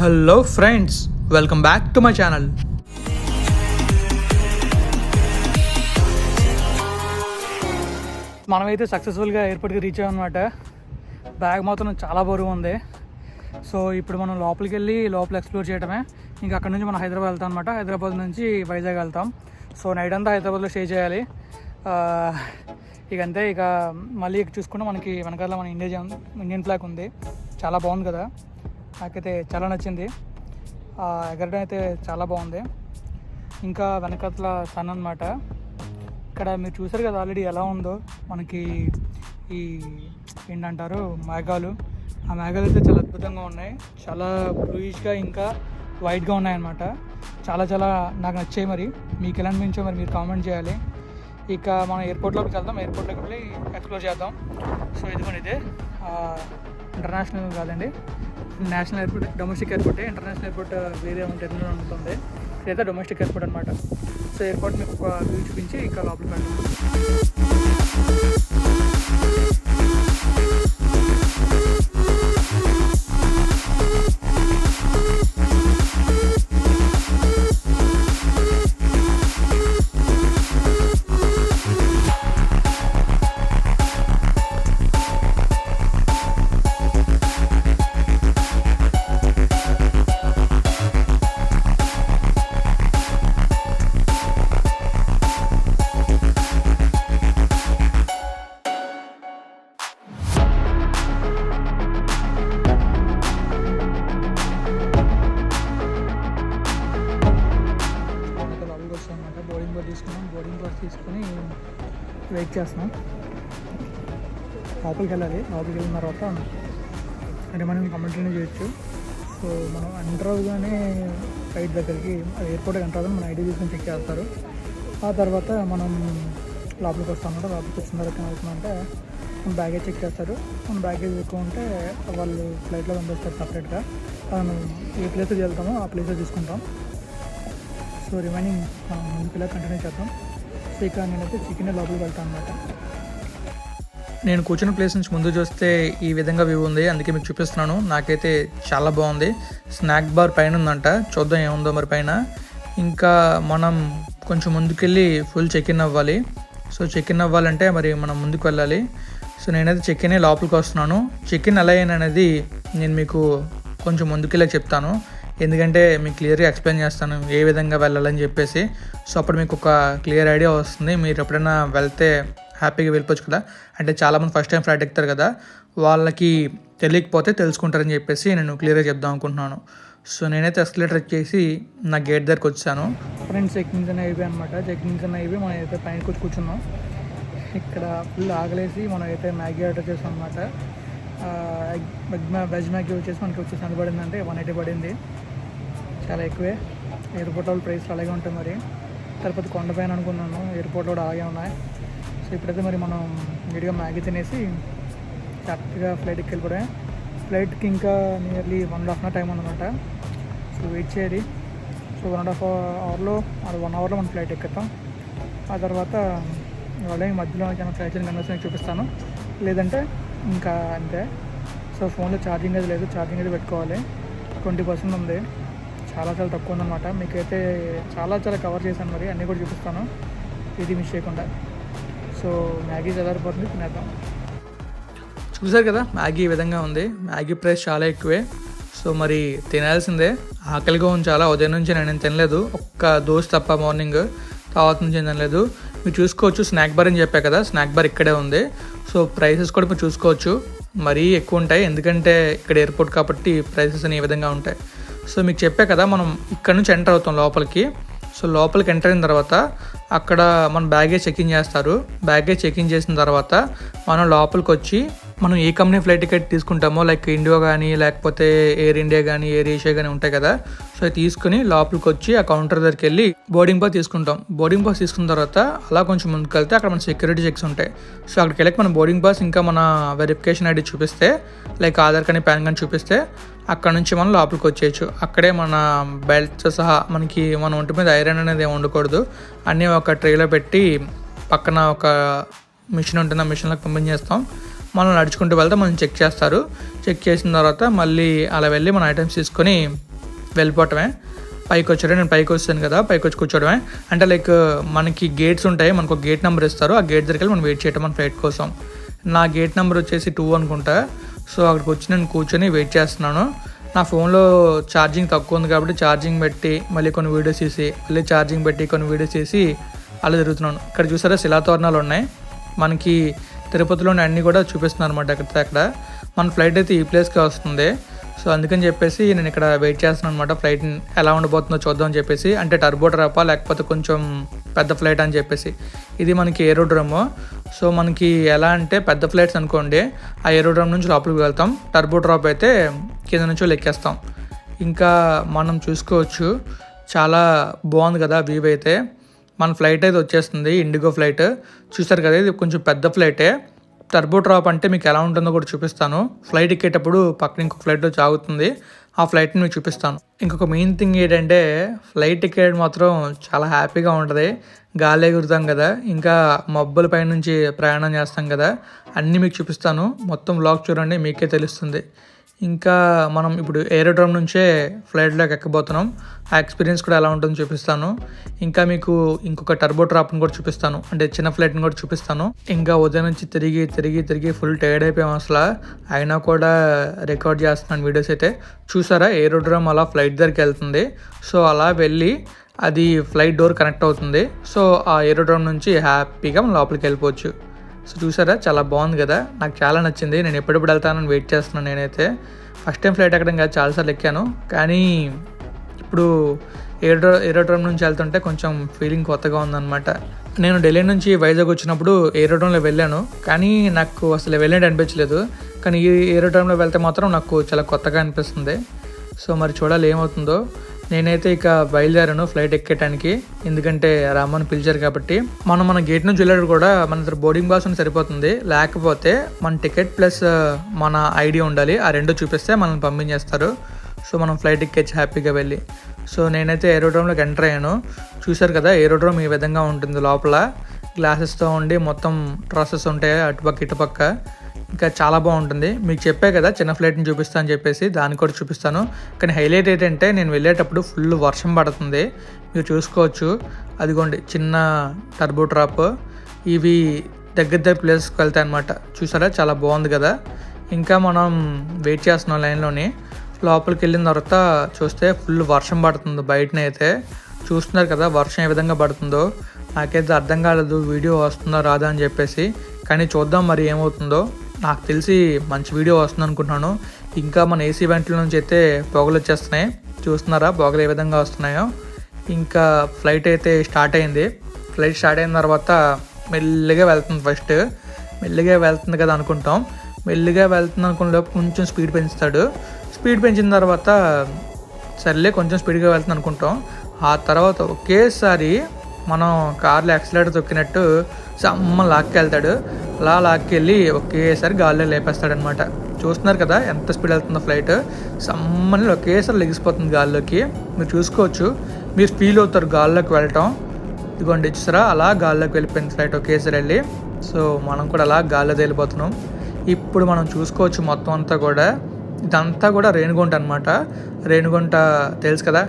Hello friends welcome back to my channel మనమైతే సక్సెస్ఫుల్గా ఎయిర్పోర్ట్కి రీచ్ అయ్యామన్నమాట. బ్యాగ్ మాత్రం చాలా బరువు ఉంది. సో ఇప్పుడు మనం లోపలికి వెళ్ళి లోపల ఎక్స్ప్లోర్ చేయడమే ఇంకా అక్కడ నుంచి మనం హైదరాబాద్ వెళ్తాం అనమాట హైదరాబాద్ నుంచి వైజాగ్ వెళ్తాం. సో నైట్ అంతా హైదరాబాద్లో స్టే చేయాలి. ఇక అంతే. ఇక మళ్ళీ చూసుకుంటే మనకి వెనకాల మన ఇండియా ఇండియన్ ఫ్లాగ్ ఉంది. చాలా బాగుంది కదా. నాకైతే చాలా నచ్చింది. ఆ, ఎగరడం అయితే చాలా బాగుంది. ఇంకా వెనకట్ల సన్ అన్నమాట. ఇక్కడ మీరు చూసారు కదా ఆల్రెడీ ఎలా ఉందో? మనకి ఈ ఏంటంటారు? మేఘాలు. ఆ మేఘాలు అయితే చాలా అద్భుతంగా ఉన్నాయి. చాలా బ్లూయిష్గా ఇంకా వైట్గా ఉన్నాయన్నమాట. చాలా చాలా నాకు నచ్చాయి మరి. మీకు ఎలా అనిపించో మరి మీరు కామెంట్ చేయాలి. ఇక మనం ఎయిర్పోర్ట్లోకి వెళ్దాం. ఎయిర్పోర్ట్లోకి వెళ్ళి ఎక్స్ప్లోర్ చేద్దాం. సో ఇదిగోండి ఇదే. ఇంటర్నేషనల్ కాదండి. National airport domestic airport international airport వేరే ఉంటుంది ఉంటుంది ఇదైతే డొమెస్టిక్ ఎయిర్పోర్ట్ అనమాట సో ఎయిర్పోర్ట్ మీకు ఒక వ్యూ చూపించి ఇంకా లోపలికి వెళ్దాం వచ్చామన్నమాట బోర్డింగ్ తీసుకున్నాం. బోర్డింగ్ పాస్ తీసుకొని వెయిట్ చేస్తున్నాం. లోపలికి వెళ్ళాలి. లోపలికి వెళ్ళిన తర్వాత అంటే మనం కంప్లీట్గానే చేయొచ్చు. సో మనం ఎంటర్ అవగానే ఫ్లైట్ దగ్గరికి ఎయిర్పోర్ట్కి ఎంటర్ అవ్వగానే మన ఐడి తీసుకొని చెక్ చేస్తారు. ఆ తర్వాత మనం లోపలికి వస్తాం లోపలికి వచ్చిన తర్వాత ఏమవుతుందంటే మన బ్యాగేజ్ చెక్ చేస్తారు. మన బ్యాగేజ్ ఎక్కువ ఉంటే వాళ్ళు ఫ్లైట్లో పంపిస్తారు సపరేట్గా మనం ఏ ప్లేస్కి వెళ్తామో ఆ ప్లేస్లో తీసుకుంటాం సో రిమైనింగ్ ముందుకులా కంటిన్యూ చేద్దాం. సో ఇక నేనైతే చికెన్ లోపలికి వెళ్తాను అనమాట నేను కూర్చున్న ప్లేస్ నుంచి ముందు చూస్తే ఈ విధంగా వ్యూ ఉంది. అందుకే మీకు చూపిస్తున్నాను. నాకైతే చాలా బాగుంది. స్నాక్ బార్ పైన ఉందంట. చూద్దాం ఏముందో మరి పైన. ఇంకా మనం కొంచెం ముందుకెళ్ళి ఫుల్ చెక్ ఇన్ అవ్వాలి. సో చెక్ ఇన్ అవ్వాలంటే మరి మనం ముందుకు వెళ్ళాలి. సో నేనైతే చెక్ ఇన్ లోపలికి వస్తున్నాను. చెక్ ఇన్ ఎలా అయిన అనేది నేను మీకు కొంచెం ముందుకెళ్ళి చెప్తాను. ఎందుకంటే మీకు క్లియర్గా ఎక్స్ప్లెయిన్ చేస్తాను ఏ విధంగా వెళ్ళాలని చెప్పేసి. సో అప్పుడు మీకు ఒక క్లియర్ ఐడియా వస్తుంది. మీరు ఎప్పుడైనా వెళ్తే హ్యాపీగా వెళ్ళిపోవచ్చు కదా. అంటే చాలామంది ఫస్ట్ టైం ఫ్లైట్ ఎక్కుతారు కదా. వాళ్ళకి తెలియకపోతే తెలుసుకుంటారని చెప్పేసి నేను క్లియర్గా చెప్దాం అనుకుంటున్నాను. సో నేనైతే ఎస్కలేటర్ వచ్చేసి నా గేట్ దగ్గరకు వచ్చాను. ఫ్రెండ్స్ చెక్కింగ్స్ అని అయిపోయి అనమాట చెక్కింగ్స్ అని అయిపోయి మనం అయితే పైన కూర్చు కూర్చున్నాం. ఇక్కడ ఫుల్ ఆగలేసి మనం అయితే మ్యాగీ ఆర్డర్ చేసాం అనమాట వెజ్ వెజ్ మ్యాగీ వచ్చేసి మనకి వచ్చేసి ఎంత పడిందంటే వన్ ఎయిటీ పడింది. చాలా ఎక్కువే. ఎయిర్పోర్ట్ వాళ్ళ ప్రైస్ అలాగే ఉంటాయి మరి. తిరుపతి కొండపైన అనుకున్నాను ఎయిర్పోర్ట్లో కూడా అలాగే ఉన్నాయి. సో ఇప్పుడైతే మరి మనం నీట్గా మ్యాగీ తినేసి కరెక్ట్గా ఫ్లైట్కి వెళ్ళిపోవడమే. ఫ్లైట్కి ఇంకా nearly one and half hour time ఉందన్నమాట. సో వెయిట్ చేయాలి. సో వన్ అండ్ హాఫ్ అవర్లో అది వన్ అవర్లో మనం ఫ్లైట్ ఎక్కుతాం ఆ తర్వాత వాళ్ళే మధ్యలో ఏమైనా ఫ్లైట్ కన్వర్షన్ చూపిస్తాను. లేదంటే ఇంకా అంతే. సో ఫోన్లో ఛార్జింగ్ అది లేదు ఛార్జింగ్ అది పెట్టుకోవాలి. ట్వంటీ పర్సెంట్ ఉంది. చాలా చాలా తక్కువ ఉందన్నమాట. మీకైతే చాలా చాలా కవర్ చేశాను మరి అన్నీ కూడా చూపిస్తాను. ఇది మిస్ చేయకుండా. సో మ్యాగీ చదవరిపోతుంది తినేద్దాం. చూసారు కదా మ్యాగీ ఈ విధంగా ఉంది. మ్యాగీ ప్రైస్ చాలా ఎక్కువే. సో మరి తినాల్సిందే. ఆకలిగా ఉంచాలా ఉదయం నుంచి నేను తినలేదు. ఒక్క దోశ తప్ప మార్నింగ్ తర్వాత నుంచి ఏం తినలేదు. మీరు చూసుకోవచ్చు స్నాక్ బార్ అని చెప్పా కదా స్నాక్ బార్ ఇక్కడే ఉంది. సో ప్రైసెస్ కూడా మీరు చూసుకోవచ్చు. మరీ ఎక్కువ ఉంటాయి ఎందుకంటే ఇక్కడ ఎయిర్పోర్ట్ కాబట్టి ప్రైసెస్ అని ఈ విధంగా ఉంటాయి. సో మీకు చెప్పా కదా మనం ఇక్కడ నుంచి ఎంటర్ అవుతాం లోపలికి. సో లోపలికి ఎంటర్ అయిన తర్వాత అక్కడ మన బ్యాగేజ్ చెక్ ఇన్ చేస్తారు. బ్యాగేజ్ చెక్ ఇన్ చేసిన తర్వాత మనం లోపలికి వచ్చి మనం ఏ కంపెనీ ఫ్లైట్ టికెట్ తీసుకుంటామో లైక్ ఇండియో కానీ లేకపోతే ఎయిర్ ఇండియా కానీ ఎయిర్ ఏషియా కానీ ఉంటాయి కదా. సో అవి తీసుకుని లోపలికి వచ్చి ఆ కౌంటర్ దగ్గరికి వెళ్ళి బోర్డింగ్ పాస్ తీసుకుంటాం. బోర్డింగ్ పాస్ తీసుకున్న తర్వాత అలా కొంచెం ముందుకు వెళ్తే అక్కడ మన సెక్యూరిటీ చెక్స్ ఉంటాయి. సో అక్కడికి వెళ్ళి మన బోర్డింగ్ పాస్ ఇంకా మన వెరిఫికేషన్ ఐడి చూపిస్తే లైక్ ఆధార్ కానీ పాన్ కానీ చూపిస్తే అక్కడ నుంచి మనం లోపలికి వచ్చేయచ్చు. అక్కడే మన బెల్ట్ సహా మనకి మన ఒంటి మీద ఐరన్ అనేది ఏమి ఉండకూడదు. అన్నీ ఒక ట్రేలో పెట్టి పక్కన ఒక మిషన్ ఉంటుంది. ఆ మిషన్లకు పంపించేస్తాం. మనం నడుచుకుంటూ వెళ్తే మనం చెక్ చేస్తారు. చెక్ చేసిన తర్వాత మళ్ళీ అలా వెళ్ళి మన ఐటమ్స్ తీసుకొని వెళ్ళిపోవటమే. పైకి వచ్చాడు నేను పైకి వస్తాను కదా పైకి వచ్చి కూర్చోవడమే. అంటే లైక్ మనకి గేట్స్ ఉంటాయి మనకు ఒక గేట్ నెంబర్ ఇస్తారు. ఆ గేట్ దగ్గరికి వెళ్ళి మనం వెయిట్ చేయటం మన ఫ్లైట్ కోసం. నా గేట్ నెంబర్ వచ్చేసి టూ అనుకుంటా. సో అక్కడికి వచ్చి నేను కూర్చొని వెయిట్ చేస్తున్నాను. నా ఫోన్లో ఛార్జింగ్ తక్కువ ఉంది కాబట్టి ఛార్జింగ్ పెట్టి మళ్ళీ కొన్ని వీడియోస్ తీసి మళ్ళీ ఛార్జింగ్ పెట్టి కొన్ని వీడియోస్ తీసి అలా తిరుగుతున్నాను. ఇక్కడ చూసారా శిలాతోరణాలు ఉన్నాయి. మనకి తిరుపతిలోని అన్నీ కూడా చూపిస్తున్నాను అనమాట అక్కడ అక్కడ. మన ఫ్లైట్ అయితే ఈ ప్లేస్కే వస్తుంది. సో అందుకని చెప్పేసి నేను ఇక్కడ వెయిట్ చేస్తున్నాను అనమాట ఫ్లైట్ ఎలా ఉండబోతుందో చూద్దాం అని చెప్పేసి. అంటే టర్బో డ్రాపా లేకపోతే కొంచెం పెద్ద ఫ్లైట్ అని చెప్పేసి. ఇది మనకి ఏరోడ్రమ్. సో మనకి ఎలా అంటే పెద్ద ఫ్లైట్స్ అనుకోండి ఆ ఏరోడ్రమ్ నుంచి లోపలికి వెళ్తాం. టర్బో డ్రాప్ అయితే కింద నుంచి లెక్కేస్తాం. ఇంకా మనం చూసుకోవచ్చు. చాలా బాగుంది కదా వ్యూ అయితే. మన ఫ్లైట్ అయితే వచ్చేస్తుంది ఇండిగో ఫ్లైట్. చూసారు కదా ఇది కొంచెం పెద్ద ఫ్లైటే. టర్బో డ్రాప్ అంటే మీకు ఎలా ఉంటుందో కూడా చూపిస్తాను. ఫ్లైట్ ఎక్కేటప్పుడు పక్కన ఇంకొక ఫ్లైట్ వచ్చి ఆగుతుంది ఆ ఫ్లైట్ని మీకు చూపిస్తాను. ఇంకొక మెయిన్ థింగ్ ఏంటంటే ఫ్లైట్ ఎక్కేయడం మాత్రం చాలా హ్యాపీగా ఉంటుంది. గాలి ఎగురుతాం కదా ఇంకా మబ్బుల పై నుంచి ప్రయాణం చేస్తాం కదా అన్నీ మీకు చూపిస్తాను. మొత్తం బ్లాగ్ చూడండి మీకే తెలుస్తుంది. ఇంకా మనం ఇప్పుడు ఏరోడ్రోమ్ నుంచే ఫ్లైట్లోకి ఎక్కబోతున్నాం. ఆ ఎక్స్పీరియన్స్ కూడా ఎలా ఉంటుందో చూపిస్తాను. ఇంకా మీకు ఇంకొక టర్బో ట్రాప్ని కూడా చూపిస్తాను. అంటే చిన్న ఫ్లైట్ని కూడా చూపిస్తాను. ఇంకా ఉదయం నుంచి తిరిగి తిరిగి తిరిగి ఫుల్ టైర్డ్ అయిపోయాం అసలు. అయినా కూడా రికార్డ్ చేస్తున్నాను వీడియోస్ అయితే. చూసారా? ఏరోడ్రోమ్ అలా ఫ్లైట్ దగ్గరికి వెళ్తుంది. సో అలా వెళ్ళి అది ఫ్లైట్ డోర్ కనెక్ట్ అవుతుంది. సో ఆ ఏరోడ్రోమ్ నుంచి హ్యాపీగా మనం లోపలికి వెళ్ళిపోవచ్చు. సో చూసారా? చాలా బాగుంది కదా? నాకు చాలా నచ్చింది. నేను ఎప్పుడెప్పుడు వెళ్తానని వెయిట్ చేస్తున్నాను నేనైతే. ఫస్ట్ టైం ఫ్లైట్ ఎక్కడం కాదు చాలాసార్లు ఎక్కాను. కానీ ఇప్పుడు ఏరో ఏరోడ్రోమ్ నుంచి వెళ్తుంటే కొంచెం ఫీలింగ్ కొత్తగా ఉందన్నమాట. నేను ఢిల్లీ నుంచి వైజాగ్ వచ్చినప్పుడు ఏరోడ్రోమ్లో వెళ్ళాను. కానీ నాకు అసలు వెళ్ళేది అనిపించలేదు. కానీ ఈ ఏరోడ్రోమ్లో వెళ్తే మాత్రం నాకు చాలా కొత్తగా అనిపిస్తుంది. సో మరి చూడాలి ఏమవుతుందో. నేనైతే ఇక బయలుదేరాను ఫ్లైట్ ఎక్కేటానికి. ఎందుకంటే రామని పిలిచారు కాబట్టి. మనం మన గేట్ నుంచి వెళ్ళాడు కూడా మన దగ్గర బోర్డింగ్ పాస్ సరిపోతుంది. లేకపోతే మన టికెట్ ప్లస్ మన ఐడి ఉండాలి. ఆ రెండు చూపిస్తే మనల్ని పంపించేస్తారు. సో మనం ఫ్లైట్ ఎక్కేచ్చి హ్యాపీగా వెళ్ళి. సో నేనైతే ఏరోడ్రోమ్లోకి ఎంటర్ అయ్యాను. చూశారు కదా ఏరోడ్రోమ్ ఈ విధంగా ఉంటుంది లోపల. గ్లాసెస్తో ఉండి మొత్తం ట్రాసెస్ ఉంటాయి అటుపక్క ఇటుపక్క. ఇంకా చాలా బాగుంటుంది. మీకు చెప్పే కదా చిన్న ఫ్లైట్ని చూపిస్తాను అని చెప్పేసి దాన్ని కూడా చూపిస్తాను. కానీ హైలైట్ ఏంటంటే నేను వెళ్ళేటప్పుడు ఫుల్ వర్షం పడుతుంది. మీరు చూసుకోవచ్చు. అదిగోండి చిన్న టర్బో ట్రాప్ ఇవి దగ్గర దగ్గర ప్లేస్కి వెళ్తాయి అనమాట చూసారా? చాలా బాగుంది కదా. ఇంకా మనం వెయిట్ చేస్తున్నాం లైన్లోని లోపలికి వెళ్ళిన తర్వాత చూస్తే ఫుల్ వర్షం పడుతుంది బయటనైతే చూస్తున్నారు కదా వర్షం ఏ విధంగా పడుతుందో. నాకైతే అర్థం కాలేదు వీడియో వస్తుందో రాదా అని చెప్పేసి. కానీ చూద్దాం మరి ఏమవుతుందో. నాకు తెలిసి మంచి వీడియో వస్తుంది అనుకుంటున్నాను ఇంకా మన ఏసీ వెంట్ల నుంచి అయితే పొగలు వచ్చేస్తున్నాయి. చూస్తున్నారా? పొగలు ఏ విధంగా వస్తున్నాయో. ఇంకా ఫ్లైట్ అయితే స్టార్ట్ అయింది. ఫ్లైట్ స్టార్ట్ అయిన తర్వాత మెల్లిగా వెళ్తుంది ఫస్ట్. మెల్లిగా వెళ్తుంది కదా అనుకుంటాం. మెల్లిగా వెళ్తుంది అనుకునే కొంచెం స్పీడ్ పెంచుతాడు. స్పీడ్ పెంచిన తర్వాత సర్లే కొంచెం స్పీడ్గా వెళ్తుంది అనుకుంటాం. ఆ తర్వాత ఒకేసారి మనం కార్లో యాక్సిలేటర్ తొక్కినట్టు సమ్మ లాక్కెళ్తాడు. అలా లాక్కెళ్ళి ఒకేసారి గాల్లో లేపేస్తాడనమాట. చూస్తున్నారు కదా ఎంత స్పీడ్ వెళ్తుందో ఫ్లైట్. సమ్మని ఒకేసారి లెగిసిపోతుంది గాల్లోకి. మీరు చూసుకోవచ్చు. మీరు ఫీల్ అవుతారు గాల్లోకి వెళ్ళటం. ఇదిగోండి ఇచ్చారా అలా గాల్లోకి వెళ్ళిపోయింది ఫ్లైట్ ఒకేసారి వెళ్ళి. సో మనం కూడా అలా గాల్లో తేలిపోతున్నాం. ఇప్పుడు మనం చూసుకోవచ్చు మొత్తం అంతా కూడా. ఇదంతా కూడా రేణిగుంట అనమాట రేణిగుంట తెలుసు కదా?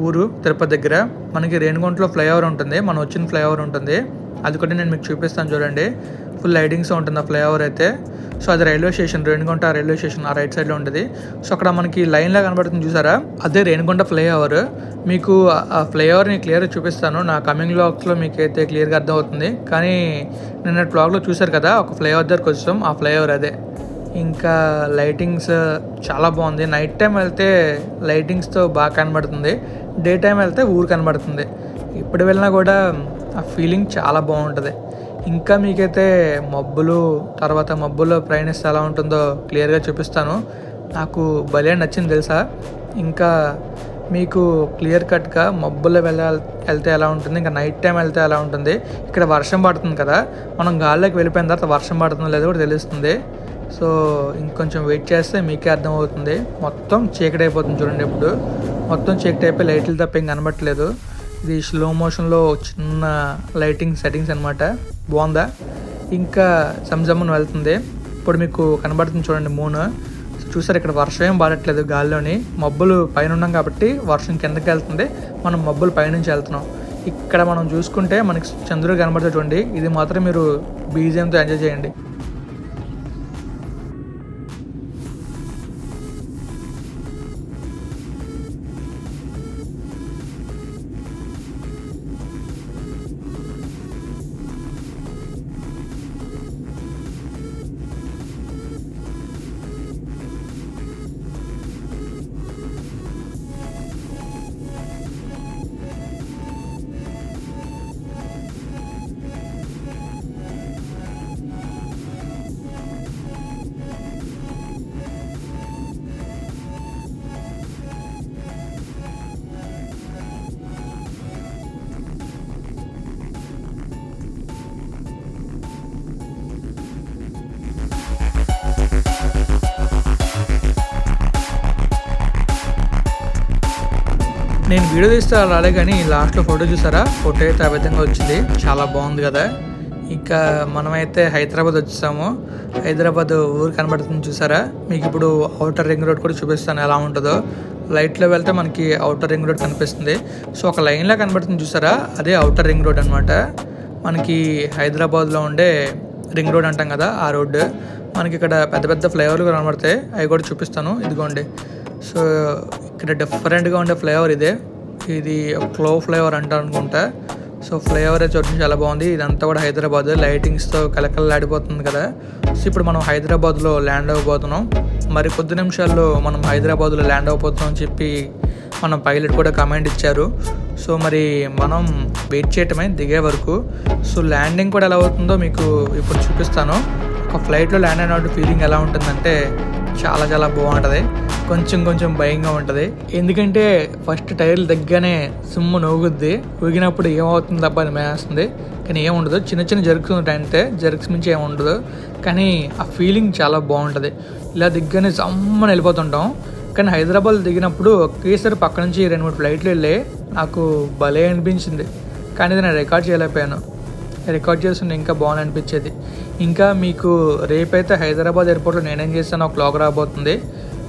ఊరు తిరుపతి దగ్గర మనకి రేణిగుంటలో ఫ్లైఓవర్ ఉంటుంది. మనం వచ్చిన ఫ్లైఓవర్ ఉంటుంది. అది కూడా నేను మీకు చూపిస్తాను చూడండి. ఫుల్ లైటింగ్స్ ఉంటుంది ఆ ఫ్లైఓవర్ అయితే. సో అది railway station Renigunta railway station ఆ రైట్ సైడ్లో ఉంటుంది. సో అక్కడ మనకి లైన్లా కనబడుతుంది చూసారా? అదే రేణిగుంట ఫ్లైఓవర్. మీకు ఆ ఫ్లైఓవర్ని క్లియర్గా చూపిస్తాను. నా కమింగ్ బ్లాగ్స్లో మీకు అయితే క్లియర్గా అర్థమవుతుంది. కానీ నిన్న బ్లాగ్లో చూసారు కదా ఒక ఫ్లైఓవర్ దగ్గరకు వచ్చాం. ఆ ఫ్లైఓవర్ అదే. ఇంకా లైటింగ్స్ uh, చాలా బాగుంది. నైట్ టైం వెళ్తే లైటింగ్స్తో బాగా కనబడుతుంది. డే టైం వెళ్తే ఊరు కనబడుతుంది. ఇప్పుడు వెళ్ళినా కూడా ఆ ఫీలింగ్ చాలా బాగుంటుంది. ఇంకా మీకైతే మబ్బులు తర్వాత మబ్బుల్లో ప్రయాణిస్తే ఎలా ఉంటుందో క్లియర్గా చూపిస్తాను. నాకు భలే నచ్చింది తెలుసా? ఇంకా మీకు క్లియర్ కట్గా మబ్బుల్లో వెళ్ళ వెళ్తే ఎలా ఉంటుంది? ఇంకా నైట్ టైం వెళ్తే ఎలా ఉంటుంది? ఇక్కడ వర్షం పడుతుంది కదా. మనం గాల్లోకి వెళ్ళిపోయిన తర్వాత వర్షం పడుతుందో లేదో కూడా తెలుస్తుంది. సో ఇంకొంచెం వెయిట్ చేస్తే మీకే అర్థమవుతుంది. మొత్తం చీకటి అయిపోతుంది చూడండి ఇప్పుడు. మొత్తం చీకటి అయిపోయి లైట్లు తప్ప ఏం కనబట్టలేదు ఇది స్లో మోషన్లో చిన్న లైటింగ్ సెట్టింగ్స్ అనమాట బాగుందా? ఇంకా జమ్జమ్మును వెళ్తుంది. ఇప్పుడు మీకు కనబడుతుంది చూడండి మూన్ చూసారు ఇక్కడ వర్షం ఏం పడట్లేదు గాల్లోని. మబ్బులు పైన ఉన్నాం కాబట్టి వర్షం కిందకి వెళ్తుంది. మనం మబ్బులు పైనుంచి వెళ్తున్నాం. ఇక్కడ మనం చూసుకుంటే మనకి చంద్రుడు కనబడుతుంది చూడండి. ఇది మాత్రం మీరు బీజియంతో ఎంజాయ్ చేయండి. నేను వీడియో తీస్తే రాలే కానీ లాస్ట్లో ఫోటో చూసారా? ఫోటో అయితే ఆ విధంగా వచ్చింది. చాలా బాగుంది కదా. ఇంకా మనమైతే హైదరాబాద్ వచ్చేసాము. హైదరాబాద్ ఊరు కనబడుతుంది చూసారా? మీకు ఇప్పుడు అవుటర్ రింగ్ రోడ్ కూడా చూపిస్తాను ఎలా ఉంటుందో. లైట్లో వెళ్తే మనకి అవుటర్ రింగ్ రోడ్ కనిపిస్తుంది. సో ఒక లైన్లో కనబడుతుంది చూసారా? అదే అవుటర్ రింగ్ రోడ్ అనమాట మనకి హైదరాబాద్లో ఉండే రింగ్ రోడ్ అంటాం కదా ఆ రోడ్డు మనకి ఇక్కడ పెద్ద పెద్ద ఫ్లైఓవర్లు కనబడతాయి. అవి కూడా చూపిస్తాను. ఇదిగోండి. సో ఇక్కడ డిఫరెంట్గా ఉండే ఫ్లేవర్ ఇదే. ఇది క్లో ఫ్లేవర్ అంటారు అనుకుంటా. సో ఫ్లేవర్ చూడండి చాలా బాగుంది. ఇదంతా కూడా హైదరాబాద్ లైటింగ్స్తో కలకలలాడిపోతుంది కదా. సో ఇప్పుడు మనం హైదరాబాద్లో ల్యాండ్ అవ్వబోతున్నాం. మరి కొద్ది నిమిషాల్లో మనం హైదరాబాద్లో ల్యాండ్ అవ్వబోతున్నాం అని చెప్పి మన పైలట్ కూడా కమెంట్ ఇచ్చారు. సో మరి మనం వెయిట్ చేయటమే దిగే వరకు. సో ల్యాండింగ్ కూడా ఎలా అవుతుందో మీకు ఇప్పుడు చూపిస్తాను. ఒక ఫ్లైట్లో ల్యాండ్ అయినట్టు ఫీలింగ్ ఎలా ఉంటుందంటే చాలా చాలా బాగుంటుంది. కొంచెం కొంచెం భయంగా ఉంటుంది. ఎందుకంటే ఫస్ట్ టైర్లు దగ్గరనే సిమ్ము నవ్వుద్ది ఊగినప్పుడు ఏమవుతుంది తప్ప అని మేస్తుంది కానీ ఏముండదు చిన్న చిన్న జర్క్స్ ఉంటాయంటే జర్క్స్ మించి ఏముండదు కానీ ఆ ఫీలింగ్ చాలా బాగుంటుంది. ఇలా దిగ్గనే సమ్మని వెళ్ళిపోతుంటాం. కానీ హైదరాబాద్ దిగినప్పుడు ఒకేసారి పక్క నుంచి రెండు మూడు ఫ్లైట్లు వెళ్ళి నాకు భలే అనిపించింది. కానీ ఇది నేను రికార్డ్ చేయలేకపోయాను. రికార్డ్ చేస్తుంటే ఇంకా బాగుంది అనిపించేది. ఇంకా మీకు రేపైతే హైదరాబాద్ ఎయిర్పోర్ట్లో నేనేం చేస్తానో ఒక బ్లాగ్ రాబోతుంది.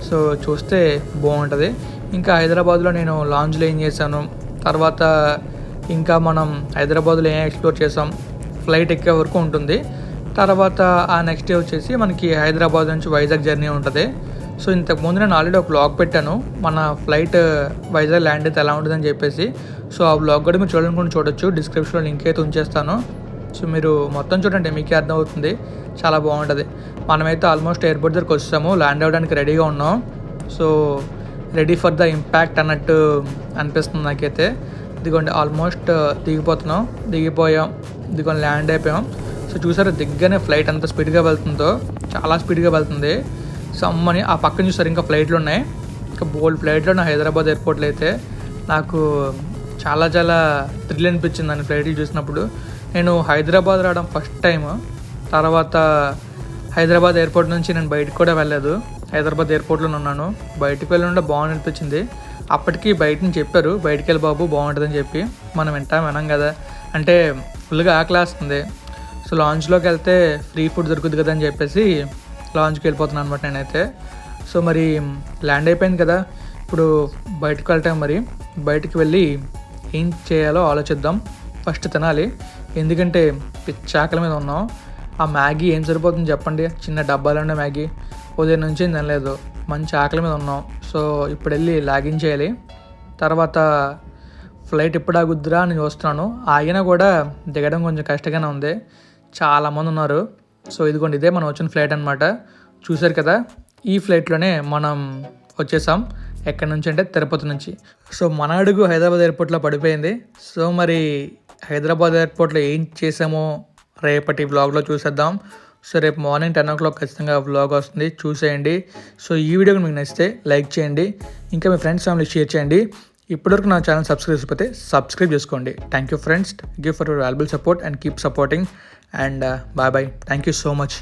సో చూస్తే బాగుంటుంది. ఇంకా హైదరాబాద్లో నేను లాంజ్లో ఏం చేశాను? తర్వాత ఇంకా మనం హైదరాబాద్లో ఏం ఎక్స్ప్లోర్ చేసాం ఫ్లైట్ ఎక్కే వరకు ఉంటుంది. తర్వాత ఆ నెక్స్ట్ డే వచ్చేసి మనకి హైదరాబాద్ నుంచి వైజాగ్ జర్నీ ఉంటుంది. సో ఇంతకుముందు నేను ఆల్రెడీ ఒక బ్లాగ్ పెట్టాను. మన ఫ్లైట్ వైజాగ్ ల్యాండ్ అయితే ఎలా ఉంటుందని చెప్పేసి. సో ఆ బ్లాగ్ కూడా మీరు చూడాలనుకుంటే చూడొచ్చు. డిస్క్రిప్షన్లో లింక్ అయితే ఉంచేస్తాను. సో మీరు మొత్తం చూడండి మీకే అర్థమవుతుంది. చాలా బాగుంటుంది. మనమైతే ఆల్మోస్ట్ ఎయిర్పోర్ట్ దగ్గరకు వచ్చాము ల్యాండ్ అవ్వడానికి రెడీగా ఉన్నాం. So ready for the impact అన్నట్టు అనిపిస్తుంది నాకైతే. ఇదిగోండి ఆల్మోస్ట్ దిగిపోతున్నాం. దిగిపోయాం. ఇదిగోండి ల్యాండ్ అయిపోయాం. సో చూసారు దిగ్గానే ఫ్లైట్ అంత స్పీడ్గా వెళ్తుందో. చాలా స్పీడ్గా వెళ్తుంది. సో అమ్మని ఆ పక్కన చూసారు ఇంకా ఫ్లైట్లు ఉన్నాయి. ఇంకా బోల్డ్ ఫ్లైట్లు ఉన్నాయి హైదరాబాద్ ఎయిర్పోర్ట్లో అయితే. నాకు చాలా చాలా థ్రిల్ అనిపించింది అని ఫ్లైట్లు చూసినప్పుడు. నేను హైదరాబాద్ రావడం ఫస్ట్ టైం తర్వాత హైదరాబాద్ ఎయిర్పోర్ట్ నుంచి నేను బయటకు కూడా వెళ్ళలేదు. హైదరాబాద్ ఎయిర్పోర్ట్లో ఉన్నాను. బయటకు వెళ్ళి ఉంటే బాగుంది అనిపించింది. అప్పటికి బయట నుంచి చెప్పారు బయటికి వెళ్ళి బాబు బాగుంటుందని చెప్పి. మనం వింటాం వినాం కదా. అంటే ఫుల్గా ఆకలేస్తుంది సో లాంచ్లోకి వెళ్తే ఫ్రీ ఫుడ్ దొరుకుతుంది కదా అని చెప్పేసి లాంచ్కి వెళ్ళిపోతున్నాను అనమాట నేనైతే. సో మరి ల్యాండ్ అయిపోయింది కదా. ఇప్పుడు బయటకు వెళ్ళటం మరి. బయటికి వెళ్ళి ఏం చేయాలో ఆలోచిద్దాం. ఫస్ట్ తినాలి. ఎందుకంటే పిచ్చాకల మీద ఉన్నాం. ఆ మ్యాగీ ఏం సరిపోతుంది చెప్పండి. చిన్న డబ్బాలోనే మ్యాగీ. ఉదయం నుంచి తినలేదు. మంచి ఆకలి మీద ఉన్నాం. సో ఇప్పుడు వెళ్ళి లాగిన్ చేయాలి. తర్వాత ఫ్లైట్ ఎప్పుడు ఆగుద్దురా అని చూస్తున్నాను. ఆగినా కూడా దిగడం కొంచెం కష్టంగానే ఉంది. చాలామంది ఉన్నారు. సో ఇదిగోండి ఇదే మనం వచ్చిన ఫ్లైట్ అనమాట చూశారు కదా? ఈ ఫ్లైట్లోనే మనం వచ్చేసాం. ఎక్కడి నుంచి అంటే తిరుపతి నుంచి. సో మన అడుగు హైదరాబాద్ ఎయిర్పోర్ట్లో పడిపోయింది. సో మరి హైదరాబాద్ ఎయిర్పోర్ట్లో ఏం చేసామో రేపటి వ్లాగ్లో చూసేద్దాం. సో రేపు మార్నింగ్ టెన్ ఓ క్లాక్ ఖచ్చితంగా వ్లాగ్ వస్తుంది. చూసేయండి. సో ఈ వీడియో మీకు నచ్చితే లైక్ చేయండి. ఇంకా మీ ఫ్రెండ్స్ ఫ్యామిలీ షేర్ చేయండి. ఇప్పటివరకు నా ఛానల్ సబ్స్క్రైబ్ చేసిపోతే సబ్స్క్రైబ్ చేసుకోండి. Thank you friends. Give for your valuable support and keep supporting and bye bye thank you so much